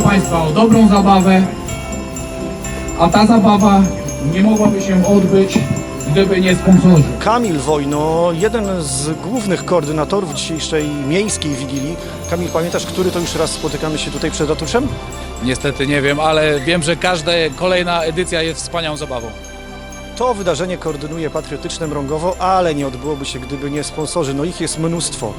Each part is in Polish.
Państwa o dobrą zabawę, a ta zabawa nie mogłaby się odbyć, gdyby nie sponsorzy. Kamil Wojno, jeden z głównych koordynatorów dzisiejszej miejskiej Wigilii. Kamil, pamiętasz, który to już raz spotykamy się tutaj przed ratuszem? Niestety nie wiem, ale wiem, że każda kolejna edycja jest wspaniałą zabawą. To wydarzenie koordynuje Patriotyczne Mrągowo, ale nie odbyłoby się, gdyby nie sponsorzy. No ich jest mnóstwo.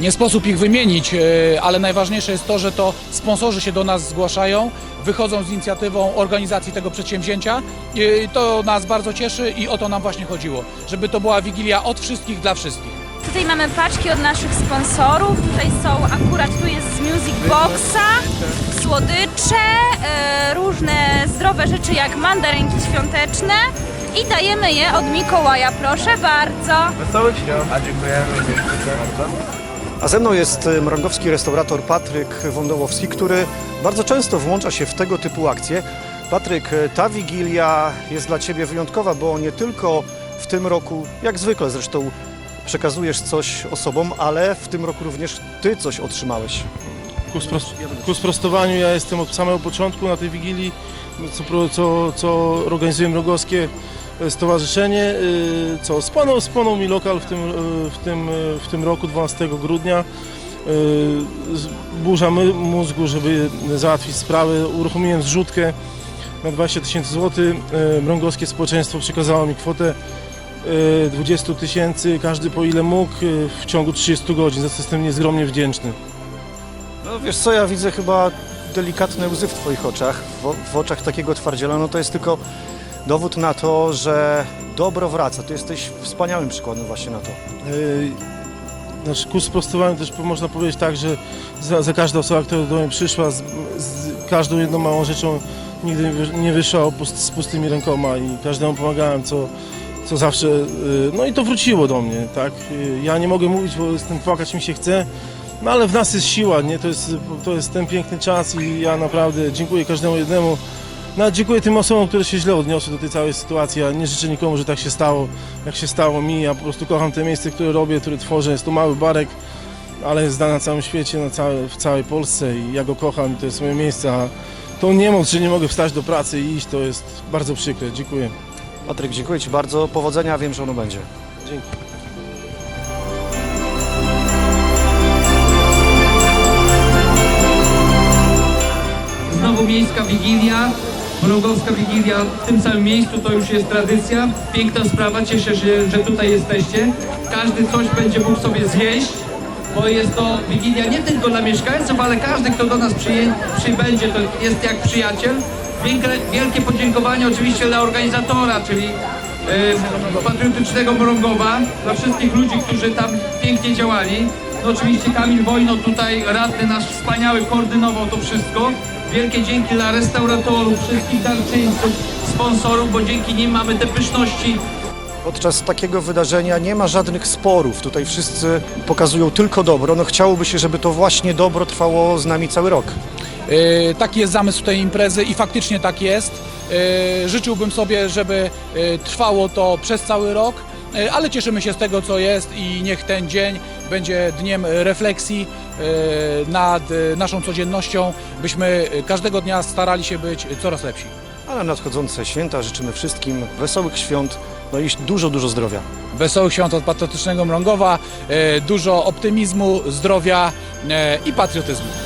Nie sposób ich wymienić, e, ale najważniejsze jest to, że to sponsorzy się do nas zgłaszają, wychodzą z inicjatywą organizacji tego przedsięwzięcia. I To nas bardzo cieszy i o to nam właśnie chodziło, żeby to była wigilia od wszystkich dla wszystkich. Tutaj mamy paczki od naszych sponsorów. Tutaj są akurat tu jest z Music Boxa, słodycze, e, różne zdrowe rzeczy jak mandarynki świąteczne i dajemy je od Mikołaja. Proszę bardzo. Wesołych świąt. A dziękujemy. bardzo. A ze mną jest y, mrągowski restaurator Patryk Wądołowski, który bardzo często włącza się w tego typu akcje. Patryk, y, ta Wigilia jest dla Ciebie wyjątkowa, bo nie tylko w tym roku, jak zwykle zresztą, przekazujesz coś osobom, ale w tym roku również Ty coś otrzymałeś. Ku, spros- ku sprostowaniu ja jestem od samego początku na tej Wigilii, co, co, co Mrogowskie Stowarzyszenie, y, co spłonął, spłonął mi lokal w tym, y, w, tym, w tym roku, 12 grudnia. Burza mózgu, żeby załatwić sprawę. Uruchomiłem zrzutkę na 20 tysięcy złotych. Mrągowskie społeczeństwo przekazało mi kwotę y, 20 tysięcy, każdy po ile mógł, w ciągu 30 godzin, za co jestem niezgromnie wdzięczny. No wiesz co, ja widzę chyba delikatne łzy w Twoich oczach, w, w oczach takiego twardziela, no to jest tylko dowód na to, że dobro wraca. Ty jesteś wspaniałym przykładem właśnie na to. Yy, Znaczy, ku sprostowaniu też można powiedzieć tak, że za, za każda osoba, która do mnie przyszła, z, z każdą jedną małą rzeczą nigdy nie wy- nie wyszła z pustymi rękoma i każdemu pomagałem, co, co zawsze, yy, no i to wróciło do mnie, tak. Yy, Ja nie mogę mówić, bo jestem, płakać mi się chce, no ale w nas jest siła, nie, to jest, to jest ten piękny czas i ja naprawdę dziękuję każdemu jednemu, no, dziękuję tym osobom, które się źle odniosły do tej całej sytuacji. Ja nie życzę nikomu, że tak się stało, jak się stało mi. Ja po prostu kocham te miejsce, które robię, które tworzę. Jest to mały barek, ale jest znany na całym świecie, na całe, w całej Polsce i ja go kocham i to jest moje miejsce. A tą niemoc, że nie mogę wstać do pracy i iść, to jest bardzo przykre. Dziękuję. Patryk, dziękuję Ci bardzo, powodzenia, wiem, że ono będzie. Dzięki. Znowu miejska wigilia, mrągowska wigilia w tym samym miejscu, to już jest tradycja. Piękna sprawa, cieszę się, że tutaj jesteście. Każdy coś będzie mógł sobie zjeść, bo jest to wigilia nie tylko dla mieszkańców, ale każdy, kto do nas przyje, przybędzie, to jest jak przyjaciel. Wielkie, wielkie podziękowanie oczywiście dla organizatora, czyli patriotycznego Mrągowa, dla wszystkich ludzi, którzy tam pięknie działali. Oczywiście Kamil Wojno tutaj, radny nasz wspaniały, koordynował to wszystko. Wielkie dzięki dla restauratorów, wszystkich darczyńców, sponsorów, bo dzięki nim mamy te pyszności Podczas takiego wydarzenia nie ma żadnych sporów. Tutaj wszyscy pokazują tylko dobro. No chciałoby się, żeby to właśnie dobro trwało z nami cały rok. E, Taki jest zamysł tej imprezy i faktycznie tak jest. E, Życzyłbym sobie, żeby e, trwało to przez cały rok, ale cieszymy się z tego, co jest i niech ten dzień będzie dniem refleksji e, nad e, naszą codziennością, byśmy każdego dnia starali się być coraz lepsi. A na nadchodzące święta życzymy wszystkim wesołych świąt, no i dużo, dużo zdrowia. Wesołych świąt od Patriotycznego Mrągowa, e, dużo optymizmu, zdrowia e, i patriotyzmu.